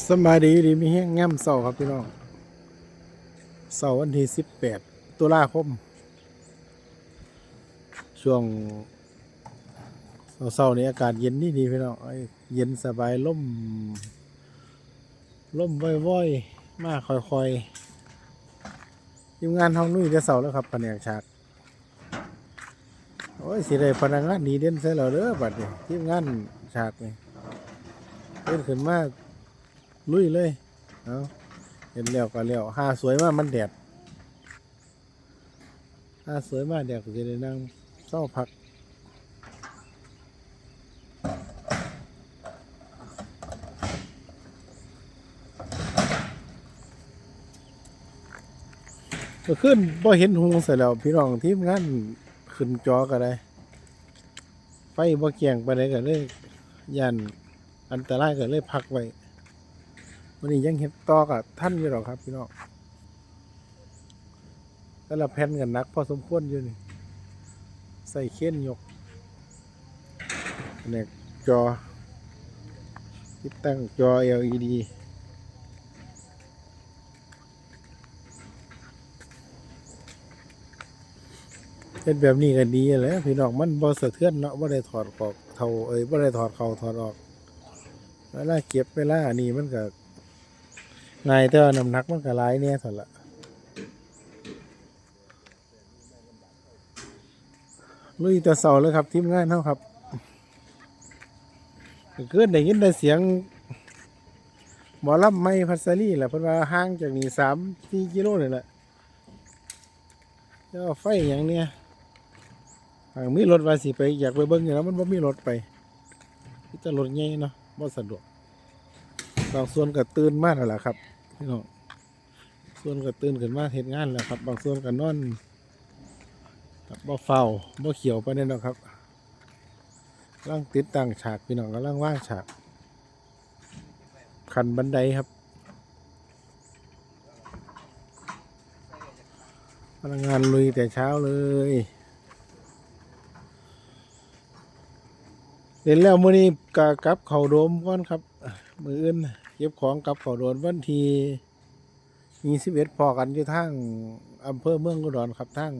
สบายดีดีมีแห้งง่ำเสาครับพี่น้องเสาวันที่สิบแปดตุลาคม ช่วงเสาร์ๆนี้อากาศเย็นนี่ดีพี่น้องเย็นสบายล่มล่มว่อยๆ มากค่อยๆทีมงานห้องนุ่ยจะเสาแล้วครับแผนกฉากโอ้ยสิได้พนักงานดีเด่นใส่เราเด้อบัดนี้ทีมงานฉากนี่เล่นขึ้นมาก ลุยเลยเอาเห็นแล้วก็แล้วหาสวยมากมันแดดหาสวยมากแดดก็จะได้นั่งเศร้าพักก็ขึ้นบ่เห็นหงใส่แล้วพี่น้องทีมงานขึ้นจอก็ได้ไฟบ่เกี่ยงไปไหนก็เลยยันอันตรายก็เลยพักไว้ วันนี้ยังเห็นต่อกับท่านอยู่หรอครับพี่น้องแต่ละแผ่นกันนักพอสมควรอยู่นี่ ใส่เค้นยกเนี่ยจอ ติดตั้งจอ LED เป็นแบบนี้ก็ดีแล้วพี่น้องมันบ่สะเทือนเนาะบ่าได้ถอดออกเท่าเอ้ยบ่าได้ถอดเข้าถอดออกเวลาเก็บเวลาอันนี้มันก็ ง่ายแต่ว่าน้ำหนักมันก็หลายเนี่ยเท่าละลุยแต่เสาเลยครับทีมงานเฮาครับเกิดได้ยินได้เสียงหมอลำไม่พัสลีแหละเพิ่นว่าห่างจากนี่สามสี่กิโลนี่แหละแล้วไฟอย่างเนี้ยหากมีรถว่าสิไปอยากไปเบิ่งอยู่แล้วมันบ่มีรถไปที่จะรถใหญ่เนาะบ่สะดวกบางส่วนก็ตื่นมากแล้วล่ะครับ พี่น้องส่วนก็ตื่นขึ้นมาเฮ็ดงานแล้วครับ บางส่วนก็นอนบ่เฝ้าบ่เขียวไปานนั่นหรอกครับกำลังติดตั้งฉากพี่น้องกำลังว่างฉากขันบันไดครับพนักงานลุยแต่เช้าเลยเล่นแล้วมื้อนี้กะกลับเขาโดมก่อนครับ มืออื่น เก็บของกับขาโดมวันที่ยี่สิบเอ็ดพอกันอยู่ทางอำเภอเมืองอุดรครับทาง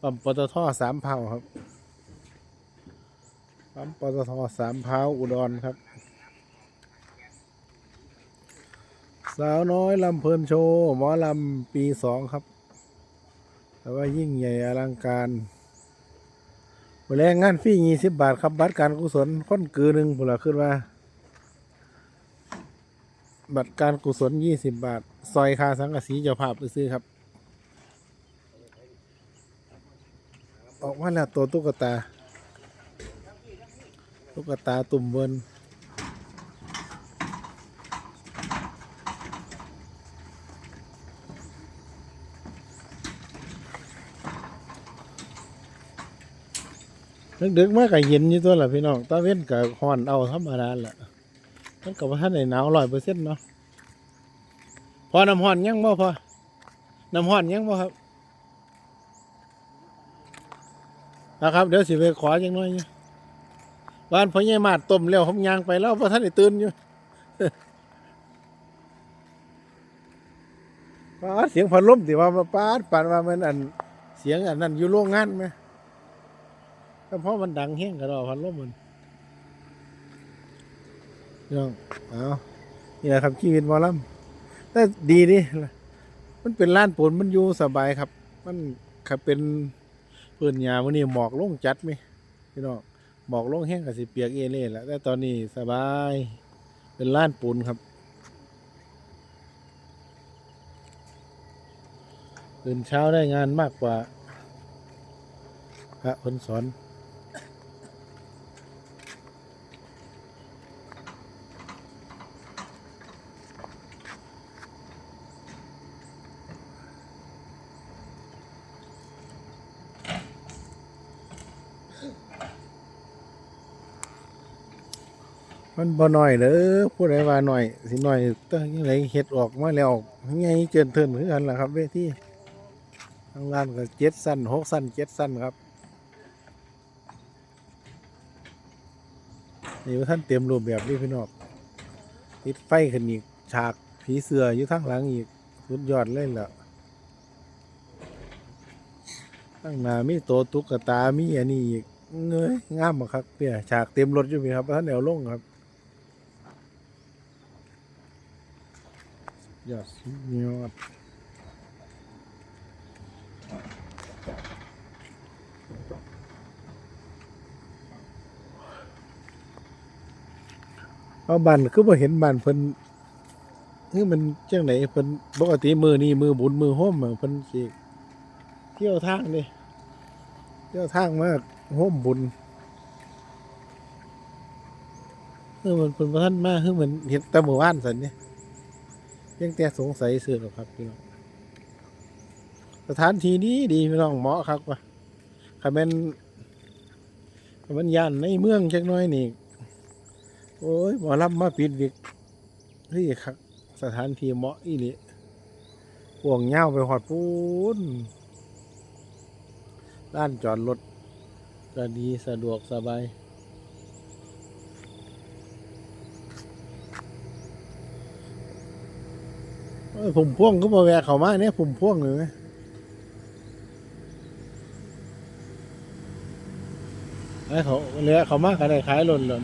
ปั๊มปตทสามเผาครับปั๊มปตทสามเผาอุดรครับ สาวน้อยลำเพลินโชว์หมอลำปีสองครับ แต่ว่ายิ่งใหญ่อลังการแรงงานฟรียี่สิบบาทครับบัตรการกุศลค้นกือหนึ่งผุละขึ้นว่า บัตรการกุศลยี่สิบบาท ซอยคาสังกะสีเจ้าภาพไปซื้อครับ ออกมาแล้วตัวตุ๊กตา ตุ๊กตาตุ่มเบินดึกๆมากกับเย็นอยู่ตัวละพี่น้องตาเว้นกับฮ้อนเอาธรรมดาแหละ มันกับว่าท่านไหนหนาวร้อยเปอร์เซ็นต์เนาะพอน้ำฮ้อนยังบ่พอน้ำฮ้อนยังบ่ครับนะครับ เดี๋ยวสิไปขอจังน้อยบ้านพ่อใหญ่มาดต้มแล้วผมยางไปแล้วพอท่านได้ตื่นอยู่ปาดเสียงพัดลมที่ว่ามาปาดปานว่ามันอันเสียงอันนั้นอยู่โรงงานไหมก็เพราะมันดังแห้งกระดอพันลมมัน น้องเอานี่แหละครับชีวิตหมอลำแต่ดีดิมันเป็นล้านปูนมันอยู่สบายครับ มันขับเป็นปืนยาวันนี้หมอกลงจัดไหมพี่น้องหมอกลงแห้งกับสิเปียกเอเล่แหละแต่ตอนนี้สบายเป็นล้านปูนครับตื่นเช้าได้งานมากกว่าพระคนสอน มันบ่หน้อยเด้อผู้ใดว่าหน้อย สิหน้อยตั้งยังไงเฮ็ดออกมาแล้วไงเจินเทินคือนกันล่ะครับเวทีทางล่างก็เจ็ดสั้นหกสั้นเจ็ดสั้นครับนี่ว่าท่านเตรียมรูปแบบนี้พี่น้องติดไฟขึ้นอีกฉากผีเสืออยู่ทางหลังอีกสุดยอดเลยล่ะตั้งหน้ามีโตตุ๊กตามีอันนี้อีกเงยงามอะครับเนี่ยฉากเต็มรถอยู่พี่ครับท่านแนวลงครับ ยอดสุดยอดเอาบันคือบ่เห็นบันเพิ่นคือมันจังไหนเพิ่นปกติมือนี่มือบุญมือห้มอเพิ่นสิเที่ยวทางนี่เที่ยวทางมากห้มบุญคือมันเพิ่นบ่ทันมาคือมันเห็นแต่เมื่อวานซั่นนี่ ยังแต่สงสัยซื่อหรอกครับพี่น้องสถานที่นี้ดีพี่น้องเหมาะครับว่าคันแม่นคันแมันย่านในเมืองจักน้อยนี่โอ้ยหมอลำมาปิดวิกเฮ้ยครับสถานที่เหมาะอีหลีห่วงเงาไปหอดปูนด้านจอดรถก็ดีสะดวกสบายเอ้ย ผมพ่วงก็มาแวะเขามาเนี่ยผมพ่วงเลยไหมไอ้เขาเลี้ยเขามากันได้ขายหล่นเลย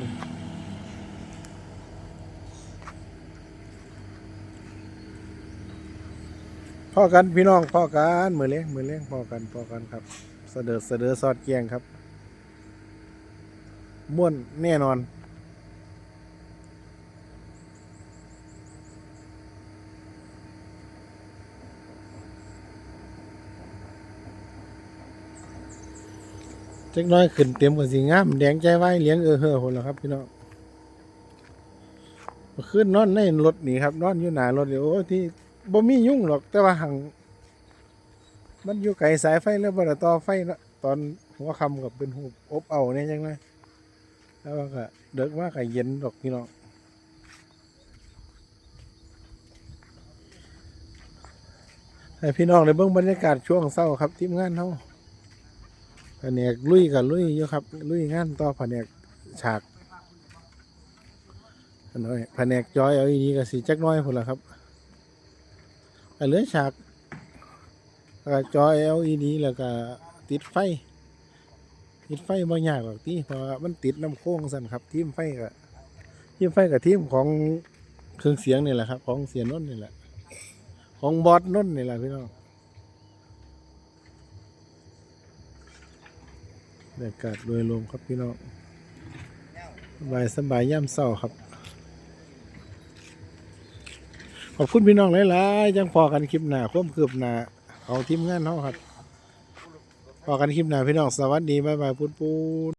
พ่อกันพี่น้องพ่อกันมือเลี้ยงมือเลี้ยงพ่อกันพ่อกันครับ เสดอเสดอสอดเกียงครับ ม่วนแน่นอน เล็กน้อยขึ้นเต็มกับสีงามแดงใจไว้เลี้ยงเออเฮ้อคนละครับพี่น้องขึ้นนอนในรถนี่ครับ นอนอยู่หนารถเดี๋ยวโอ้ที่บ่มียุ่งหรอก แต่ว่าหังมันอยู่ไกลสายไฟแล้วบ่ได้ต่อไฟเนาะตอนหัวค่ำกับเป็นหูอบเอาเนี่ยจังไงแล้วก็เด็กมากก็เย็นดอกพี่น้องให้พี่น้องได้เบิ่งบรรยากาศช่วงเช้าครับทีมงานเฮา แผนกลุยกับลุยอยู่ครับ ลุยงานต่อแผนกฉากอันน้อยแผนกจอยเอาอีนี้ก็สิจักน้อยพุ่นละครับเหลือฉากแล้วก็จอ LED แล้วก็ติดไฟ ติดไฟบ่ยากหรอกที่เพราะมันติดลำโค้งสั่นครับทีมไฟกับทีมไฟกับทีมของเครื่องเสียงนี่แหละครับ ของเสียนนนี่แหละ ของบอสนนนี่แหละพี่น้อง บรรยากาศโดยรวมครับพี่น้องสบายสบายย่ำเศร้าครับ ขอบคุณพี่น้องหลายๆจังพอกันคลิปหน้าควบคืบหน้าเอาทีมงานเขาครับพอกันคลิปหน้าพี่น้องสวัสดีบ๊ายบายปูนปูน